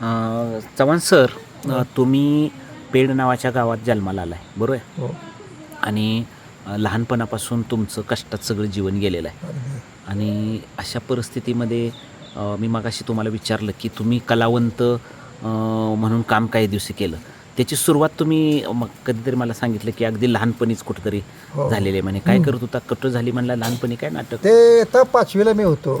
Chavan sir तुम्ही paid नावाच्या गावात जन्माला आलाय बरोबर? आहे हो. आणि लहानपणापासून तुमचं कष्टात सगळं जीवन गेलेलं आहे. आणि अशा परिस्थितीमध्ये मी मगाशी तुम्हाला विचारलं की तुम्ही कलावंत म्हणून काम काही दिवशी केलं. त्याची सुरुवात तुम्ही मग कधीतरी मला सांगितलं की अगदी लहानपणीच कुठंतरी हो. झालेली आहे. म्हणे काय करत होता? कट झाली म्हणला लहानपणी काय नाटक? ते आता पाचवीला मी होतो.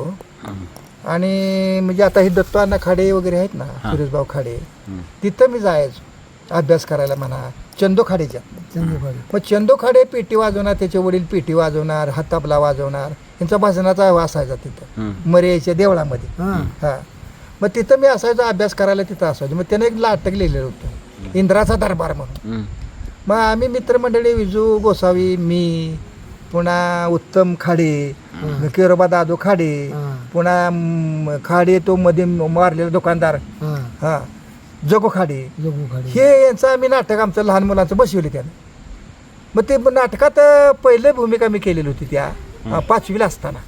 आणि म्हणजे आता हे दत्ताना खाडे वगैरे आहेत ना. सुरेशभाऊ खाडे हं, तिथं मी जायचो अभ्यास करायला म्हणा चंदो खाडेच्या. मग चंदो खाडे पेटी वाजवणार त्याचे वडील पेटी वाजवणार हात तबला वाजवणार यांचा भजनाचा असायचा तिथं मरेच्या देवळामध्ये. हा. मग तिथं मी असायचो अभ्यास करायला तिथं असायचो. मग त्याने एक नाटक लिहिलेलं होतं इंद्राचा दरबार म्हणून. हं, मग आम्ही मित्रमंडळी विजू गोसावी मी पुन्हा उत्तम खाडे किरोबा दादू खाडे पुन्हा म, खाडे तो मध्ये मारलेला दुकानदार. हा. जगो खाडे. हे यांचं आम्ही नाटक आमचं लहान मुलांचं बसवले त्यानं. मग ते नाटकात पहिलं भूमिका मी केलेली होती त्या अं, पाचवीला असताना.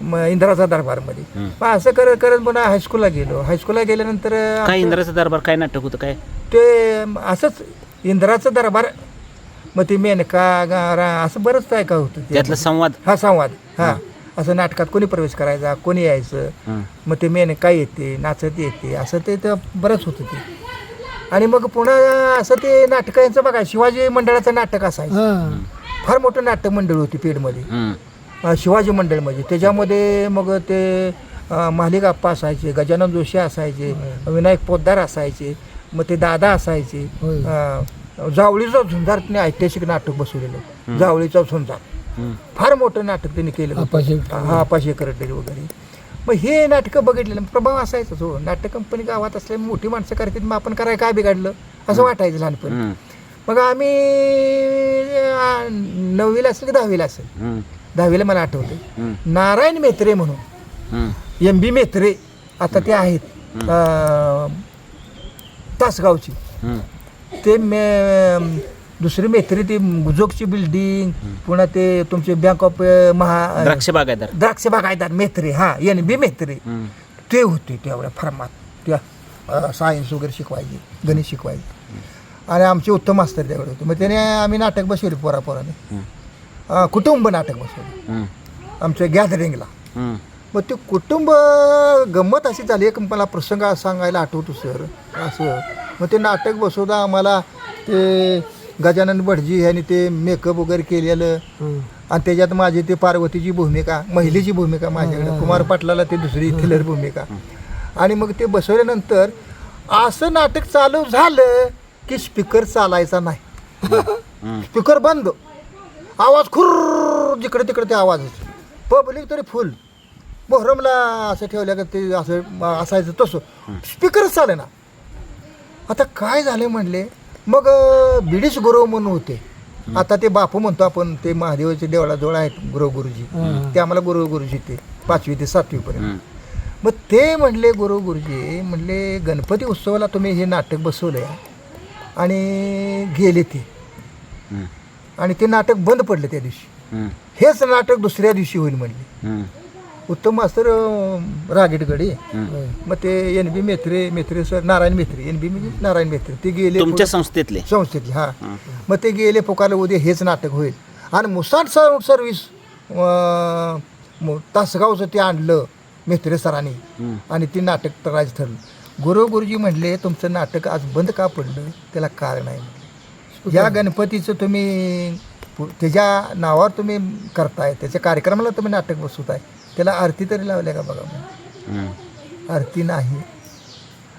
मग इंदिराचा दरबारमध्ये. मग असं करत करत पुन्हा हायस्कूलला गेलो. हायस्कूलला गेल्यानंतर काय इंद्राचा दरबार काय नाटक होतं काय? ते असंच इंद्राचं दरबार मग ते मेनका गारा असं बरंच काय काय होतं ते. त्यातला संवाद? हा संवाद. हा. असं नाटकात कोणी प्रवेश करायचा कोणी यायचं मग ते मेनका येते नाचत येते असं ते तर बरंच होतं ते. आणि मग पुन्हा असं ते नाटकांचं बघा शिवाजी मंडळाचं नाटक असायचं. फार मोठं नाटक मंडळ होती पेडमध्ये अं, शिवाजी मंडळमध्ये. त्याच्यामध्ये मग ते अं, महालिक आप्पा असायचे गजानन जोशी असायचे विनायक पोद्दार असायचे मग ते दादा असायचे अं, जावळीचं झुंजार त्यांनी ऐतिहासिक नाटक बसवलेलं. जावळीचा झुंजार. फार मोठं नाटक त्यांनी केलं. हा अपाशे करडलेली वगैरे. मग हे नाटकं बघितलेलं प्रभाव असायचाच हो नाटक कंपनी गावात असल्यामुळे मोठी माणसं करतात मग आपण करायला काय बिघडलं? असं वाटायचं लहानपणी. मग आम्ही नववीला असेल की दहावीला असेल? दहावीला मला आठवतं नारायण मेत्रे म्हणून. हं, एम बी मेत्रे आता ते आहेत तासगावची. हं, ते मे दुसरी मेत्री ती गुजोगची बिल्डिंग पुन्हा ते तुमचे बँक ऑफ महा द्राक्ष बागायदार. द्राक्ष बागायदार मेत्रे हा एन बी मेत्रे. ते होते तेवढ्या फार्मात. त्या सायन्स वगैरे शिकवायचे गणित शिकवायचे. आणि आमचे उत्तम मास्तर त्याकडे होते. मग त्याने आम्ही नाटक बसवले पोरापोराने. कुटुंब नाटक बसवले. आमच्या गॅदरिंगला मग ते कुटुंब गंमत अशी झाली. एक मला प्रसंग सांगायला आठवतो सर असं. मग ते नाटक बसवता आम्हाला ते गजानन भटजी ह्यांनी ते मेकअप वगैरे केलेलं. आणि त्याच्यात माझी ते पार्वतीची भूमिका महिलेची भूमिका माझ्याकडे. कुमार पाटलाला ते दुसरी थिलर भूमिका. आणि मग ते बसवल्यानंतर असं नाटक चालू झालं की स्पीकर चालायचा नाही. हं, स्पीकर बंद. आवाज खुर जिकडे तिकडे ते आवाज पब्लिक तरी फुल मोहरमला असं ठेवल्या का ते असं असायचं तसं. स्पीकरच चाले ना आता काय झालं म्हणले? मग अं, बिडीस गुरु म्हणून होते. आता ते बापू म्हणतो आपण ते महादेवाचे देवळाजवळ आहेत गुरु गुरुजी. ते आम्हाला गुरु गुरुजी ते पाचवी ते सातवीपर्यंत मग ते म्हणले गुरु गुरुजी म्हणले गणपती उत्सवाला तुम्ही हे नाटक बसवलंय आणि गेले ते. आणि ते नाटक बंद पडलं त्या दिवशी. हेच नाटक दुसऱ्या दिवशी होईल म्हणले. उत्तम मास्तर अं, रागेटगडे. मग ते N B Maitre Maitre sir Narayan Maitre. N B म्हणजे नारायण मेत्रे. ते गेले तुमच्या संस्थेतले? संस्थेतले हा. मग ते गेले पुकारले उद्या हेच नाटक होईल. आणि मुसाड सर अं, मु- तासगावचं ते आणलं मेत्रे सरांनी. आणि ते नाटक करायचं ठरलं. गुरु गुरुजी म्हणले तुमचं नाटक आज बंद का पडलं? त्याला कारण आहे. या गणपतीचं तुम्ही पु- त्याच्या नावावर तुम्ही करताय त्याच्या कार्यक्रमाला तुम्ही नाटक बसवताय. त्याला आरती तरी लावल्या का बघा. हं, आरती नाही.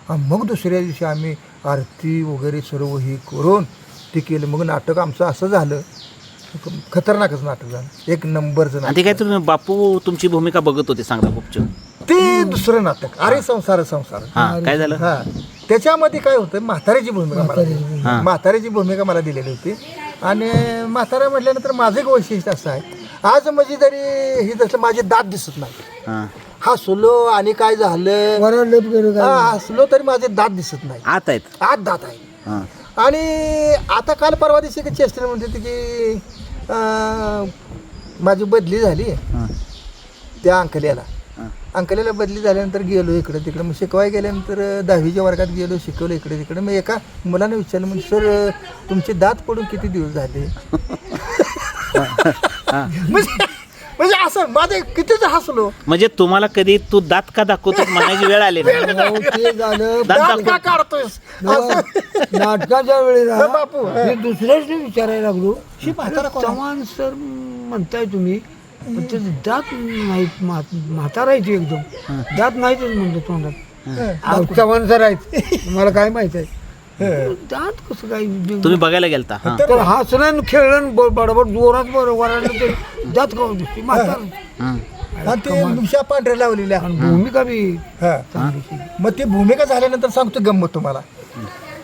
मग दुसऱ्या दिवशी आम्ही आरती वगैरे सर्व हे करून ते केलं. मग नाटक आमचं असं झालं. खतरनाकच नाटक झालं. एक नंबरचं नाटक. ते काय तुम्ही बापू तुमची भूमिका बघत होते सांगता गुपचूप? ते दुसरं नाटक. अरे संसार संसार. हा काय झालं? हा. त्याच्यामध्ये काय होतं म्हाताऱ्याची भूमिका मला दिली. म्हाताऱ्याची भूमिका मला दिलेली होती. आणि म्हातारा म्हटल्यानंतर माझं एक वैशिष्ट्य असं आहे. आज म्हणजे तरी ही जसं माझे दात दिसत नाही हां. हसलो आणि काय झालं? हा, हसलो तरी माझे दात दिसत नाही आत आहेत? आत दात आहे हां. आणि आता काल परवा दिवशी चेस्टर म्हणते होती की अं, माझी बदली झाली. हां. त्या अंकल्याला. हां. अंकलेला बदली झाल्यानंतर गेलो इकडे तिकडे. मग शिकवाय गेल्यानंतर अं, दहावीच्या वर्गात गेलो शिकवलं इकडे तिकडे. मग एका मुलाने विचारलं म्हणजे सर तुमचे दात पडून किती दिवस झाले? म्हणजे म्हणजे असं माझं कितीच हसलो. म्हणजे तुम्हाला कधी तू दात का दाखवतो म्हणायची वेळ आली ना अहो, ते झालं. दात दात का दाखव. काढतोयस नाटकाच्या नाटकाच्या वेळेला हं, बापू, हं. मी दुसऱ्याच विचारायला लागलो. शी म्हातारा कोण आहे? चव्हाण सर म्हणताय तुम्ही पण दात नाहीत म्हा- म्हातारा आहे ते एकदम. दात नाहीतच म्हणतो तोंडात. अहो, चव्हाण सर आहेत. मला काय माहीत आहे? दात कसं काय तुम्ही बघायला गेलता हा. तर आणि ब- बडबड जोरात बरं वराडलं तरी दात करून दिसते म्हातारा. हं. आणि ते मिशा पांढऱ्या लावलेल्या आणि भूमिका बी हा. मग ती भूमिका झाल्यानंतर सांगतो गंमत तुम्हाला.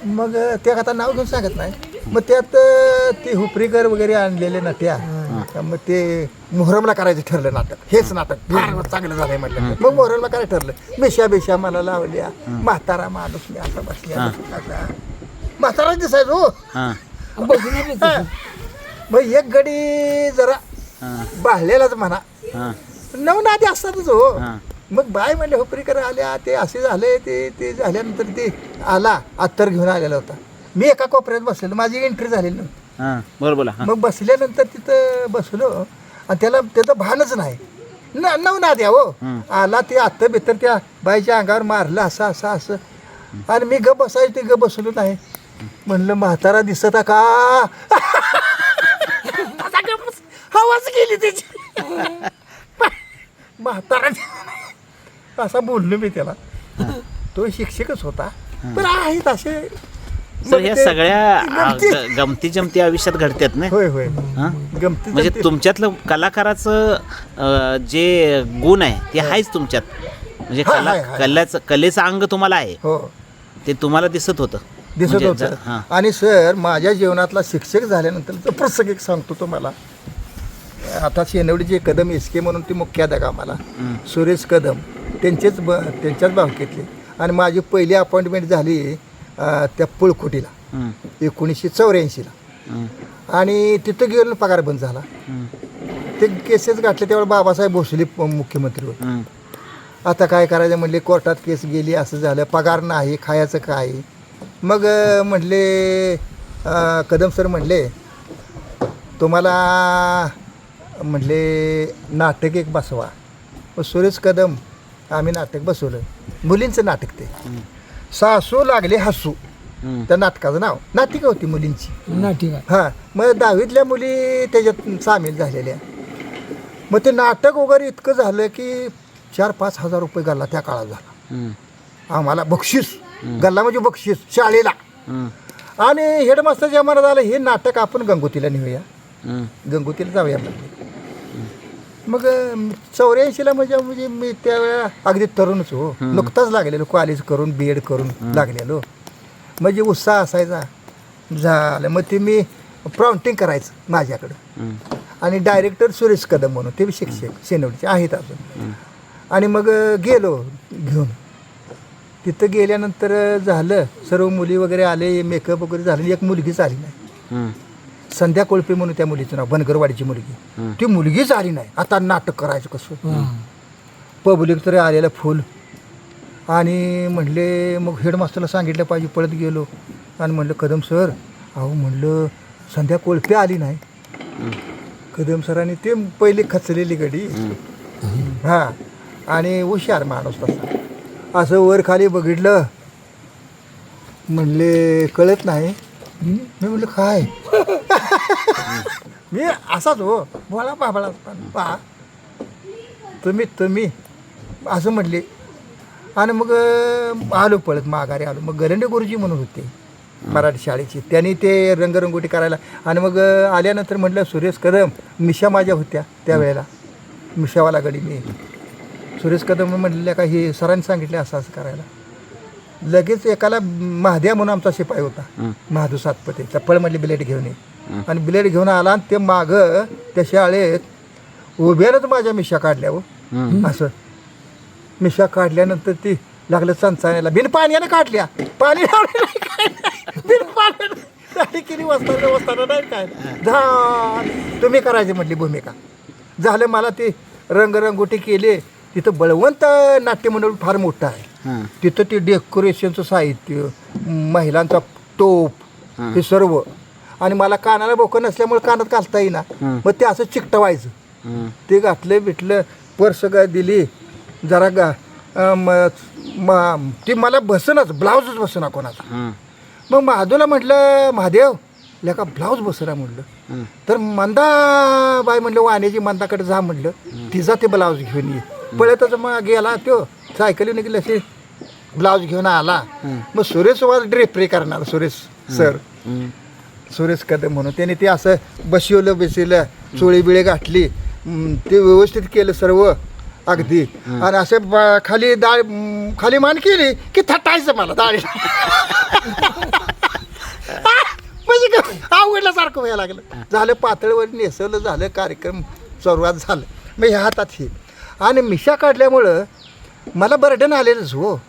मग त्या आता नाव घेऊन सांगत नाही. मग त्यात अं, ते हुपरीकर वगैरे आणलेले ना त्या मग ते मोहरमला करायचं ठरलं नाटक. हेच नाटक. फार चांगलं झालंय म्हटलं मग मोहरमला करायचं ठरलं. बेशा बेशा मला लावल्या. म्हातारा माणूस मी असा बसल्या. म्हातारा दिसायचो हो. मग एक गडी जरा हा. बाळलेलाच म्हणा. हा. नवनादी असतातच हो. हा. मग बाय म्हणले होपरीकर आल्या ते असे झाले ते ते झाल्यानंतर ते आला अत्तर घेऊन आलेला होता. मी एका कोपऱ्यात बसलेलो माझी एंट्री झालेली नव्हती. हा बरं बोला हा. मग बसल्यानंतर तिथं बसलो आणि त्याला त्याचं भानच नाही. न नवनाद्या हो. हं. आला ते आत्ता बित्तर त्या बाईच्या अंगावर मारलं असं असं असं. आणि मी ग बसायचं ते ग बसलो नाही. म्हणलं म्हातारा दिसत का? हवाच गेली त्याची. म्हातारा असा बोललो मी त्याला. तो शिक्षकच होता. पण आहेत असे सर ह्या ते सगळ्या गमती- जमती आयुष्यात घडतात ना? होय होय. हा? गमती म्हणजे तुमच्यातलं कलाकाराचं जे गुण आहे ते आहेच तुमच्यात. म्हणजे कला. कल्याचं कलेचं अंग तुम्हाला आहे. हो. ते तुम्हाला दिसत होतं. दिसत म्हणजे होतं. ज- हा. आणि सर माझ्या जीवनातला शिक्षक झाल्यानंतर प्रसंग एक सांगतो तुम्हाला आता शेनवडीचे कदम एस के म्हणून ती मुख्याध्याक आम्हाला. सुरेश कदम त्यांचेच ब त्यांच्याच भावकीतले. आणि माझी पहिली अपॉइंटमेंट झाली अं, त्या पुळखोटीला हं, एकोणीसशे चौऱ्याऐंशीला. हं, आणि तिथं गेलो पगार बंद झाला. हं, ते केसेस गाठले त्यावेळेला बाबासाहेब भोसले प- मुख्यमंत्री होते. हं, आता काय करायचं म्हणले कोर्टात केस गेली असं झालं पगार नाही खायचं काय? मग अं, कदम सर म्हणले तुम्हाला म्हणले नाटक एक बसवा. मग सुरेश कदम आम्ही नाटक बसवलं. मुलींचं नाटक ते. सासू लागले हसू. त्या नाटकाचं नाव. नाटिका होती मुलींची. ना ठीक आहे हां मग दहावीतल्या मुली त्याच्यात सामील झालेल्या. मग ते नाटक वगैरे इतकं झालं की चार पाच हजार रुपये गल्ला त्या काळात झाला. हं, आम्हाला बक्षीस. गल्ला म्हणजे बक्षीस शाळेला. आणि हेडमास्टरच्या मनात आलं हे नाटक आपण गंगोतीला नेऊया. गंगोतीला जाऊया म्हणजे मग चौऱ्याऐंशीला म्हणजे म्हणजे मी त्यावेळेला अगदी तरुणच हो. नुकताच लागलेलो कॉलेज करून बी एड करून लागलेलो. म्हणजे उत्साह असायचा. झालं. मग ते मी प्रॉम्प्टिंग करायचं माझ्याकडं. आणि डायरेक्टर सुरेश कदम म्हणून ते शिक्षक शेनवडीचे आहेत अजून. आणि मग गेलो घेऊन. तिथं गेल्यानंतर झालं. सर्व मुली वगैरे आले मेकअप वगैरे झालं. एक मुलगीच आली नाही. हं, संध्या कोळपे म्हणून त्या मुलीचं नाव बनगरवाडीची मुलगी. ती मुलगीच आली नाही. आता नाटक करायचं कसं? पब्लिक तरी आलेलं फुल. आणि म्हणले मग हेडमास्टरला सांगितलं पाहिजे पळत गेलो. आणि म्हणलं कदम सर अहो म्हणलं संध्या कोळपे आली नाही. कदम सरांनी ते पहिली खचलेली गडी. हां. आणि हुशार माणूस तसा. असं वर खाली बघितलं. म्हणले कळत नाही. मी म्हणलं काय? मी असाच हो बोला बाबळा पहा तुम्ही तुम्ही. असं म्हटले आणि मग आलो पळत माघारी आलो. मग गरंडे गुरुजी म्हणून होते मराठी शाळेची. त्यांनी ते रंगरंगोटी करायला. आणि मग आल्यानंतर म्हटलं सुरेश कदम मिशा माझ्या होत्या त्यावेळेला. मिशावाला गडी मी. सुरेश कदम म्हटलेल्या का हे सरांनी सांगितले असं असं करायला. लगेच एकाला महाद्या म्हणून आमचा शिपाई होता. महादू सातपते. चप्पल म्हणली ब्लेड घेऊन ये. आणि ब्लेड घेऊन आला आणि ते मागं त्या शाळेत उभ्यानंच माझ्या मिशा काढल्या हो. असं. मिशा काढल्यानंतर ती लागलं चंचायला बिन पाण्यानं काढल्या. पाणी. बिन पाण्यानं. किती वस्ताना वस्ताना नाही काय झा तुम्ही करायची म्हटली भूमिका. झालं मला ते रंगरंगोटी केली. तिथं बळवंत नाट्य मंडळ फार मोठं आहे. हां. तिथं ते डेकोरेशनचं साहित्य महिलांचा टोप हे. सर्व. आणि मला कानाला बोकं नसल्यामुळे कानात घालता येईना. हं. मग ते असं चिकटवायचं. हां. ते घातलं बिटलं पर्स काय दिली जरा गा अं, म- म- ती मला बसनच ब्लाऊजच बसना कोणाचा. हां. मग महादूला म्हटलं महादेव लेका ब्लाऊज बसना म्हटलं. हां. तर मंदाबाई म्हटलं वाण्याची मंदाकडे जा म्हटलं. तिचा ते ब्लाऊज घेऊन ये. पळतच मग गेला तो. सायकलीने गेला असे ब्लाऊज घेऊन आला. मग सुरेश वाज ड्रेपरी करणार सुरेश सर. सुरेश कदम म्हणून. त्याने ते असं बसवलं बसवलं चोळी बिळे गाठली ते व्यवस्थित केलं सर्व अगदी. आणि असं खाली डाळ खाली मान केली की थटायचं मला डाळी म्हणजे आवडल्यासारखं व्हायला लागलं. झालं पातळीवर नेसवलं झालं कार्यक्रम सुरुवात झालं. मग ह्या हातात हे. आणि मिशा काढल्यामुळं मला बर्डन आलेलंच हो.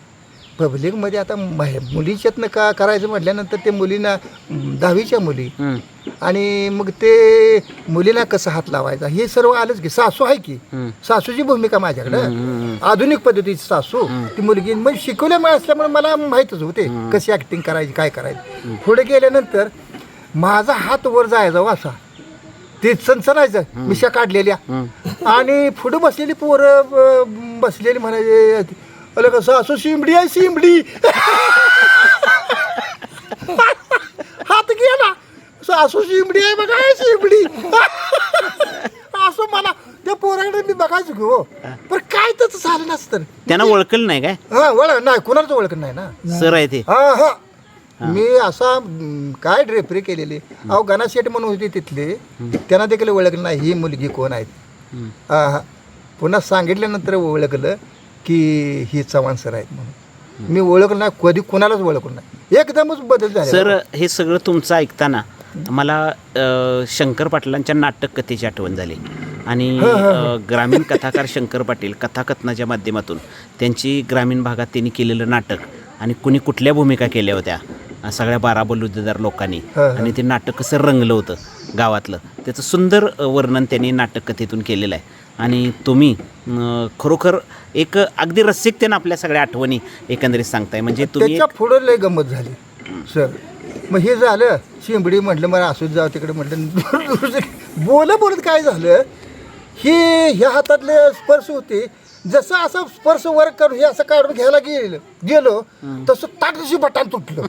पब्लिकमध्ये आता मह- मुलीच्यातनं का करायचं म्हटल्यानंतर ते मुलींना दहावीच्या मुली. आणि मग ते मुलीला कसं हात लावायचा? हे सर्व आलंच की सासू आहे की. सासूची भूमिका माझ्याकडं. आधुनिक पद्धतीची सासू. ती मुलगी म्हणजे शिकवल्यामुळे असल्यामुळे मला माहीतच होते कशी ऍक्टिंग करायची काय करायची. पुढे गेल्यानंतर माझा हात वर जायचा हो असा. ते सनसनायचं मिशा काढलेल्या. आणि पुढे बसलेली पोरं ब- बसलेली म्हणायचे अरे कसं असं शिंबडी आहे शिंबडी हात गेला. सासू शिंबडी आहे बघा हे शिंबडी असं मला त्या पोराकडे मी बघायचो की हो. पण काय त्याचं झालं नसतं त्यांना ओळखलं नाही काय? हा ओळख नाही कुणालाच ओळख नाही ना. सर आहे ते. हा हा. मी असा काय ड्रेपरी केलेली? अहो गणा शेठ म्हणून होती तिथले. त्यांना देखील ओळखलं नाही. ही मुलगी कोण आहेत पुन्हा सांगितल्यानंतर ओळखलं की ही चव्हाण सर आहेत म्हणून. मी ओळखलं नाही. कधी कुणालाच ओळखलं नाही. एकदमच बदल झाला सर हे सगळं तुमचं ऐकताना मला अ, शंकर पाटलांच्या नाटक कथेची आठवण झाली. आणि अ, ग्रामीण कथाकार शंकर पाटील कथाकथनाच्या माध्यमातून त्यांची ग्रामीण भागात त्यांनी केलेलं नाटक आणि कुणी कुठल्या भूमिका केल्या होत्या? सगळ्या बारा बलुतेदार लोकांनी. आणि ते नाटक कसं रंगलं होतं गावातलं. त्याचं सुंदर वर्णन त्यांनी नाटक कथेतून केलेलं आहे. आणि तुम्ही खरोखर एक अगदी रसिकतेनं आपल्या सगळ्या आठवणी एकंदरीत सांगताय. म्हणजे तुम्ही पुढं लय गंमत झाली सर. मग हे झालं शिंबडी म्हटलं मला असंच जाऊ तिकडे म्हटलं बोल बोलत काय झालं? हे ह्या हातातले स्पर्श होते. जसं असं स्पर्श वर करून हे असं काढून घ्यायला गेलं गेलो तसं ताकदशी बटान तुटलं.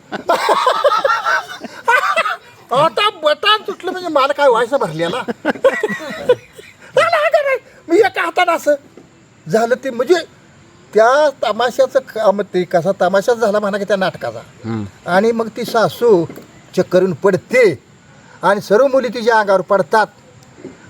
आता बटान तुटलं म्हणजे मला काय व्हायचं भरलेला? मी एका हाताने असं झालं ते म्हणजे त्या तमाशाचं काम ते कसा तमाशाच झाला म्हणा की त्या नाटकाचा. आणि मग ती सासू चक्करून पडते आणि सर्व मुली तिच्या अंगावर पडतात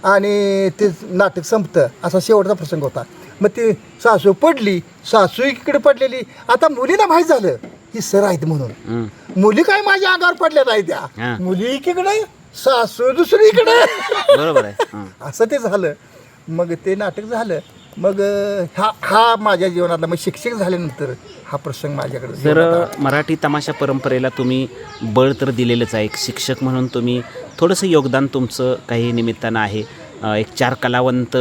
आणि ते नाटक संपतं असा शेवटचा प्रसंग होता. मग ती सासू पडली सासू इकडे पडलेली. आता मुलीला माहीत झालं ही सर आहेत म्हणून. मुली काय माझ्या अंगावर पडल्या नाही. त्या. मुली एकीकडे सासू दुसरीकडे बरोबर आहे. असं ते झालं. मग ते नाटक झालं. मग हा हा माझ्या जीवनातला मग शिक्षक झाल्यानंतर हा प्रसंग माझ्याकडे तर. मराठी तमाशा परंपरेला तुम्ही बळ तर दिलेलंच आहे. एक शिक्षक म्हणून तुम्ही थोडंसं योगदान तुमचं काही निमित्तानं आहे. एक चार कलावंत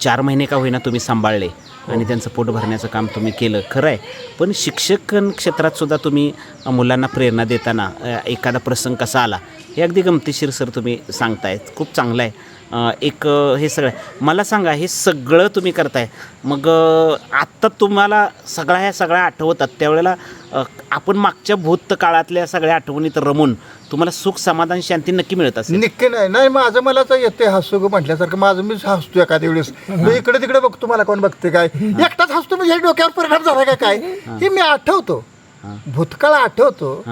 चार महिने का होईना तुम्ही सांभाळले आणि त्यांचं पोट भरण्याचं काम तुम्ही केलं. खरं आहे. पण शिक्षक क्षेत्रात सुद्धा तुम्ही मुलांना प्रेरणा देताना एखादा प्रसंग कसा आला हे अगदी गमतीशीर सर तुम्ही सांगतायत. खूप चांगलं आहे. एक हे सगळं मला सांगा हे सगळं तुम्ही करताय. मग आत्ता तुम्हाला सगळ्या ह्या सगळ्या आठवतात. त्यावेळेला आपण मागच्या भूत काळातल्या सगळ्या आठवणीत रमून तुम्हाला सुख समाधान शांती नक्की मिळत असेल. नक्की नाही. नाही माझं मला तर येते हसू गं म्हटल्यासारखं. माझं मीच हसतो एखाद्या वेळेस. मी इकडे तिकडे बघतो. मला कोण बघते काय? एकटाच हसतो. म्हणजे डोक्यावर परिणाम झाला का काय? हे. मी आठवतो. भूतकाळ आठवतो.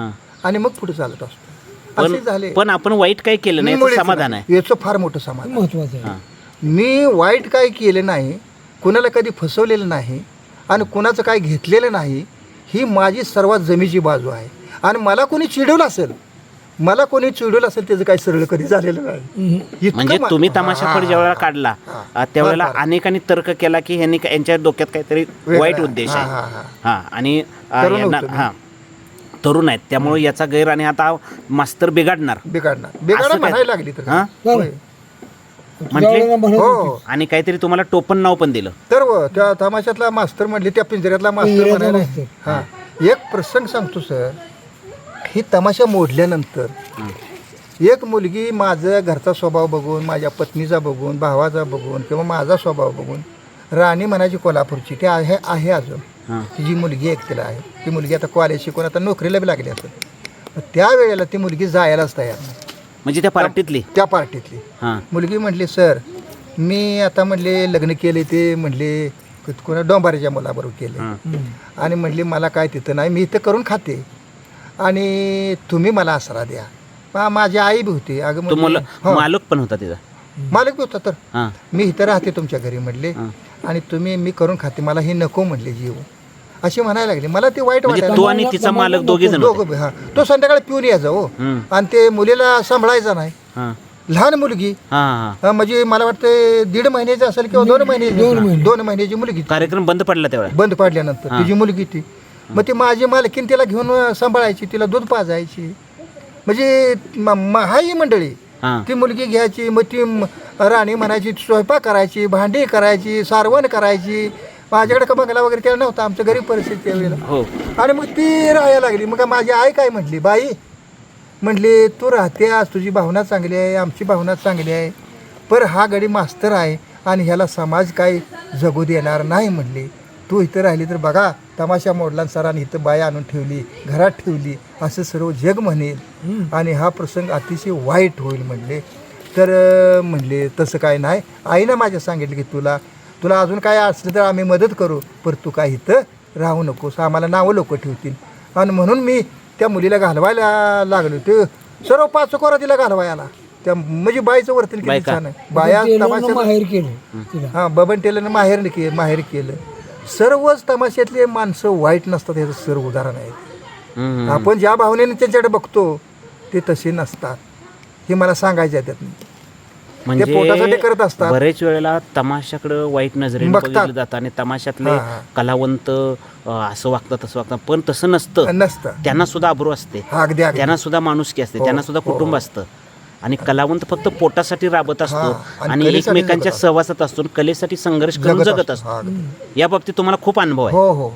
आणि मग पुढे चालत असतो. असे झाले. पण आपण वाईट काही केलं नाही मी याचं समाधान. आहे. याचं फार मोठं समाधान महत्वाचं आहे. हां. मी वाईट काय केलं नाही कुणाला कधी फसवलेलं नाही आणि कुणाचं काय घेतलेलं नाही ही माझी सर्वात जमीची बाजू आहे. आणि मला कोणी चिडवलं असेल मला कोणी चिडवलं असेल त्याचं काही सरळ कधी झालेलं नाही. इतकं म्हणजे मा- तुम्ही हा, तमाशाखोर ज्या वेळेला. काढला. अ, त्यावेळेला. अनेकांनी तर्क केला की ह्यांनी का- यांच्या डोक्यात काहीतरी वेगळं वाईट आहे. उद्देश हा, आहे हा, आणि अ, तरुण यांना होतो मी. हा तरुण आहेत त्यामुळे याचा गैर आणि आता मास्तर बिघडणार बिघडणार बिघाडा असं काय? म्हणायला लागली तर हा? होय. म्हटले हो. आणि काहीतरी तुम्हाला टोपण नाव पण दिलं तर व, त्या तमाशातला मास्तर म्हणले त्या पिंजऱ्यातला मास्तर म्हणायला. हा एक प्रसंग सांगतो सर ही तमाशा मोडल्यानंतर. एक मुलगी माझं घरचा स्वभाव बघून माझ्या पत्नीचा बघून भावाचा बघून किंवा माझा स्वभाव बघून राणी म्हणायची कोल्हापूरची. ती आहे आहे अजून. ती जी मुलगी एकटीला आहे. ती मुलगी आता कॉलेज शिकून आता नोकरीला बी लागली असेल. मग त्या वेळेला ती मुलगी जायलाच तयार नाही. म्हणजे त्या पार्टीतली? त्या पार्टीतली. मुलगी म्हटली सर मी आता म्हणले लग्न केले ते म्हणले कोणा डोंबारीच्या मुलाबरोबर केले. आणि म्हणली मला काय तिथं नाही मी इथं करून खाते. आणि तुम्ही मला आसरा द्या. मा- माझी आई बी होती. अगं तो म्हणली, मुलं हो, मालक पण होता तिचा. मालक बी होता तर. हां. मी इथं राहते तुमच्या घरी म्हणले. हां. आणि तुम्ही मी करून खाते मला हे नको म्हणले जीव अशी म्हणायला लागली. मला ते वाईट म्हणजे वाटायला तो आणि तिचा मालक दोघे जण होते. दोघं बी, हा. तो संध्याकाळी पिऊन यायचा हो. आणि ते मुलीला सांभाळायचा नाही. हां. लहान मुलगी. हां हां. हा, म्हणजे मला वाटतं दीड महिन्याची असेल किंवा दोन महिन्याची दोन महिने. दोन महिन्याची मुलगी कार्यक्रम बंद पडला तेवढा. बंद पाडल्यानंतर. तिची मुलगी ती मग ती माझी मालकीन तिला घेऊन सांभाळायची तिला दूध पाजायची. म्हणजे म- म- हाही मंडळी ती मुलगी घ्यायची मग ती राणी म्हणायची स्वयंपाक करायची भांडी करायची सारवण करायची. माझ्याकडे बंगला वगैरे केला नव्हता आमच्या गरीब परिस्थिती त्यावेळेला हो. आणि मग ती राहायला लागली. मग माझी आई काय म्हटली? बाई म्हटली तू राहते आज तुझी भावना चांगली आहे आमची भावना चांगली आहे. पर हा गडी मास्तर आहे आणि ह्याला समाज काय जगू देणार नाही म्हणली तू इथं राहिली तर बघा तमाशा मोडला आणि सरांनी इथं बाय आणून ठेवली घरात ठेवली असं सर्व जग म्हणेल. आणि हा प्रसंग अतिशय वाईट होईल म्हणले. तर म्हणले तसं काय नाही. आईनं माझ्या सांगितलं की तुला तुला अजून काय असलं तर आम्ही मदत करू पर तू काय इथं राहू नकोस. आम्हाला नावं लोक ठेवतील. आणि म्हणून मी त्या मुलीला घालवायला लागलो ते सर्व पाच कोरा तिला घालवायला. त्या म्हणजे बाईचं वर्तन किती बायका. छान आहे. बाया तमाशा केलं हा बबन टेलरनं माहेर के माहेर केलं. सर्वच तमाशातले माणसं वाईट नसतात याचं सर्व उदाहरण आहे. आपण ज्या भावनेने त्यांच्याकडे बघतो ते तसे नसतात हे मला सांगायचं आहे त्यातनं म्हणजे पोटासाठी करत असतात. बरेच वेळेला तमाशाकडं वाईट नजरेने बघतात. बघितलं जातं आणि तमाशातले. कलावंत असं वागतात तसं वागतात पण तसं नसतं नसतं त्यांना सुद्धा अब्रू असते त्यांना सुद्धा माणुसकी असते त्यांना सुद्धा हो, कुटुंब हो. असतं आणि कलावंत फक्त पोटासाठी राबत असतो हां, आणि आणि कलेसाठी एकमेकांच्या जगत असतो. सहवासात असतो आणि कलेसाठी संघर्ष करून जगत जगत असतो. या बाबतीत तुम्हाला खूप अनुभव आहे. हो हो हो.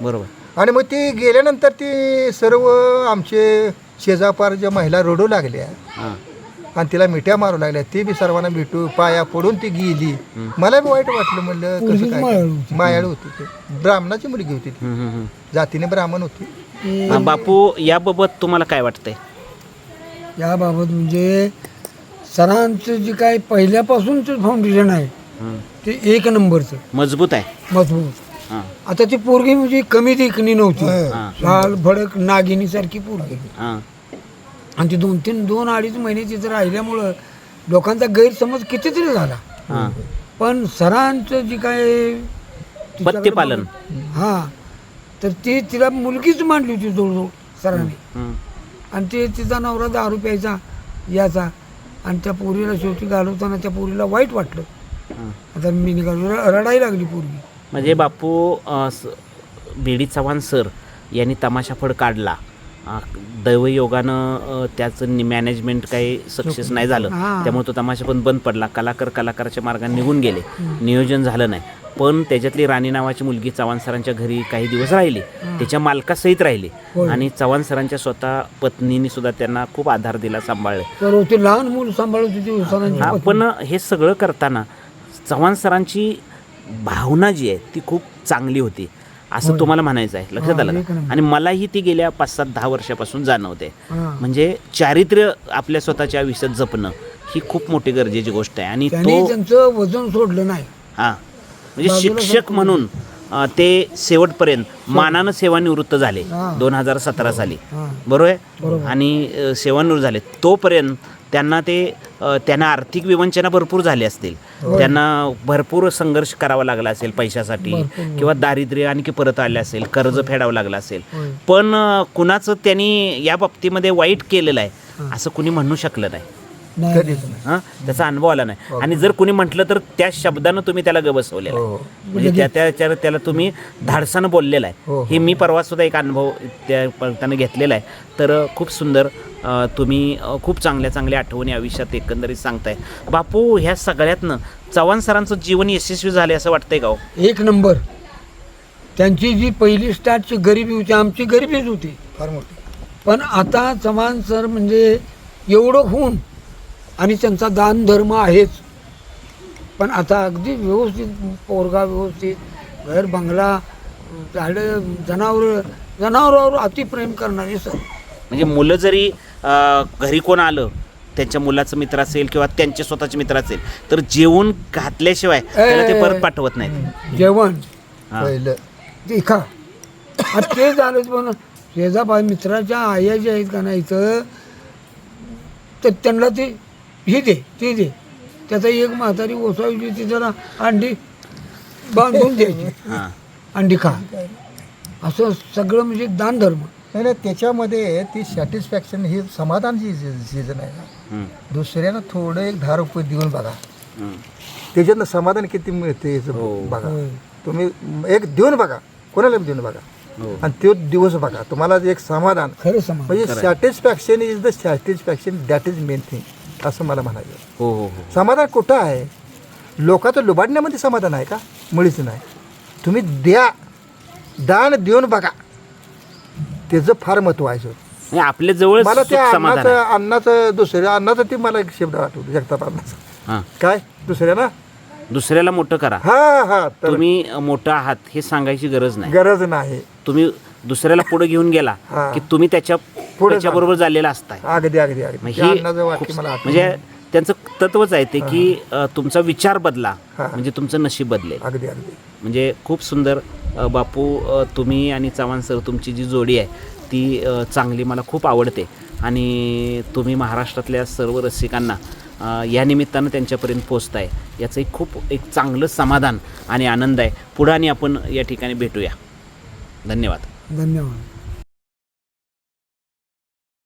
बरोबर. आणि मग ती गेल्यानंतर ती सर्व आमचे शेजापारच्या महिला रडू लागल्या हां. आणि तिला मिठ्या मारू लागल्या ती बी सर्वांना भेटू पाया पडून ती गेली. मला बी वाईट वाटलं म्हणलं कसं पोरगीच काय? मायाळू होती. मायाळू होती ती. ब्राह्मणाची मुलगी होती ती. हं, हं, हं. जातीने ब्राह्मण होती. हां, बापू याबाबत तुम्हाला काय वाटतंय? याबाबत म्हणजे सरांचं जे काय पहिल्यापासूनचं फाउंडेशन आहे हं. ते एक नंबरचं. मजबूत आहे. मजबूत. हां. आता ती पोरगी म्हणजे कमी देखणी नव्हती. हां. लाल भडक नागिनीसारखी पोरगी. हां. आणि ती दोन तीन दोन अडीच महिने तिथं राहिल्यामुळं लोकांचा गैरसमज कितीतरी झाला. हां. पण सरांचं जी काय तिच्याकडे. बघ- हा. तर ती तिला मुलगीच मांडली होती जवळजवळ सरांनी. हं. आणि ते तिचा नवरा दारू प्यायचा याचा. आणि त्या पोरीला शेवटी घालवताना त्या पोरीला वाईट वाटलं. आता मी निघालो. र- रडायला लागली पोरगी. म्हणजे बापू अ, स- बी डी चव्हाण सर यांनी तमाशा फड काढला. दैवयोगानं त्याचं मॅनेजमेंट काही सक्सेस नाही झालं. हां. त्यामुळे तो तमाशा पण बंद पडला. कलाकार कलाकाराच्या मार्गाने निघून गेले. नियोजन झालं नाही. पण त्याच्यातली राणी नावाची मुलगी चव्हाण सरांच्या घरी काही दिवस राहिली. त्याच्या मालकासहित राहिली. आणि चव्हाण सरांच्या स्वतः पत्नीने सुद्धा त्यांना खूप आधार दिला सांभाळले. ते लहान मूल सांभाळत होती सरांची हा, पत्नी. पण हे सगळं करताना चव्हाण सरांची भावना जी आहे ती खूप चांगली होती. असं तुम्हाला म्हणायचं आहे. लक्षात आलं का? आणि मलाही ती गेल्या पाच सात दहा वर्षापासून जाणवते. म्हणजे चारित्र्य आपल्या स्वतःच्या आयुष्यात जपणं ही खूप मोठी गरजेची गोष्ट आहे. आणि तो त्यांचं वजन सोडलं नाही. हा. म्हणजे शिक्षक म्हणून ते शेवटपर्यंत मानानं सेवानिवृत्त झाले. दोन हजार सतरा साली. बरोबर आहे? आणि सेवानिवृत्त झाले. तोपर्यंत त्यांना ते त्यांना आर्थिक विवंचना भरपूर झाली असतील. त्यांना भरपूर संघर्ष करावा लागला असेल पैशासाठी. किंवा दारिद्र्य आणखी परत आले असेल कर्ज फेडावं लागलं असेल. होय. पण कुणाचं त्यांनी या बाबतीमध्ये वाईट केलेलं आहे असं कुणी म्हणू शकलं नाही. नाही, कधीच नाही. हां? त्याचा अनुभव आला नाही. आणि जर कोणी म्हटलं तर त्या शब्दानं तुम्ही त्याला ग बसवलेलं आहे. हो. म्हणजे त्या त्या त्या- त्याला तुम्ही धाडसानं बोललेला हो, आहे हे मी परवा सुद्धा एक अनुभव त्या त्यानं घेतलेला आहे. तर अ, खूप सुंदर अ, तुम्ही अ, खूप चांगल्या चांगल्या आठवणी आयुष्यात एकंदरीत सांगताय. बापू ह्या सगळ्यातनं चव्हाण सरांचं जीवन यशस्वी झाले असं वाटतंय का हो? एक नंबर. त्यांची जी पहिली स्टार्टची गरिबी होती आमची गरिबीच होती. फार मोठी. पण आता चव्हाण सर म्हणजे एवढं होऊन आणि त्यांचा दान धर्म आहेच. पण आता अगदी व्यवस्थित पोरगा व्यवस्थित घर बंगला झाडं जनावरं जनावरावर अतिप्रेम करणारे सर. म्हणजे मुलं जरी घरी कोण आलं त्यांच्या मुलाचं मित्र असेल किंवा त्यांचे स्वतःचे मित्र असेल तर जेवून घातल्याशिवाय त्याला ते परत पाठवत नाहीत. जेवण. पहिलं. ते खा. ते झालंच पण शेजाबाई मित्राच्या आया ज्या आहेत का नाही तर त्यांना ते हे दे ते दे. त्याचा एक म्हातारी ओसावली ती जरा अंडी बांधून द्यायची. हां. अंडी खा. असं सगळं म्हणजे दान धर्म नाही नाही त्याच्यामध्ये ती सॅटिस्फॅक्शन ही समाधानची सीझन आहे ना हं, दुसऱ्यानं थोडं एक दहा रुपये देऊन बघा. हं. त्याच्यातनं समाधान किती मिळते याचं हो. बघा. होय. तुम्ही एक देऊन बघा. कोणाला देऊन बघा. हो. आणि तो दिवस बघा. तुम्हाला एक समाधान खरं समाज म्हणजे. Satisfaction is the satisfaction that is main thing असं मला म्हणायचं हो हो हो. समाधान कुठं आहे? लोकांचं लुबाडण्यामध्ये समाधान आहे का? मुळीच नाही. तुम्ही द्या. दान देऊन बघा. त्याचं फार महत्त्व आहे सर. आपल्या जवळ मला त्या समाधान अन्नाचं. अन्नाचं दुसऱ्या अन्नाचं ते मला एक शब्द आठवतो जगताप अन्नाचं. हां. काय? दुसऱ्या ना? दुसऱ्याला मोठं करा. हा हा तर तुम्ही अ, मोठं आहात हे सांगायची गरज नाही. गरज नाही. तुम्ही दुसऱ्याला पुढे घेऊन गेला हा. की तुम्ही त्याच्या पुढे त्याच्याबरोबर झालेला असताय. अगदी अगदी मग अगदी ही त्या अन्नाचं वाक्य खूप- मला आठवलं. म्हणजे त्यांचं तत्वच आहे ते की अ, तुमचा विचार बदला हा. म्हणजे तुमचं नशीब बदलेल. अगदी अगदी. म्हणजे खूप सुंदर अ, बापू अ, तुम्ही आणि चव्हाण सर तुमची जी जोडी आहे ती अ, चांगली मला खूप आवडते. आणि तुम्ही महाराष्ट्रातल्या सर्व रसिकांना अ, या निमित्तानं त्यांच्यापर्यंत पोचताय याचं एक खूप एक चांगलं समाधान आणि आनंद आहे. पुढं आणि आपण या ठिकाणी भेटूया. धन्यवाद. धन्यवाद.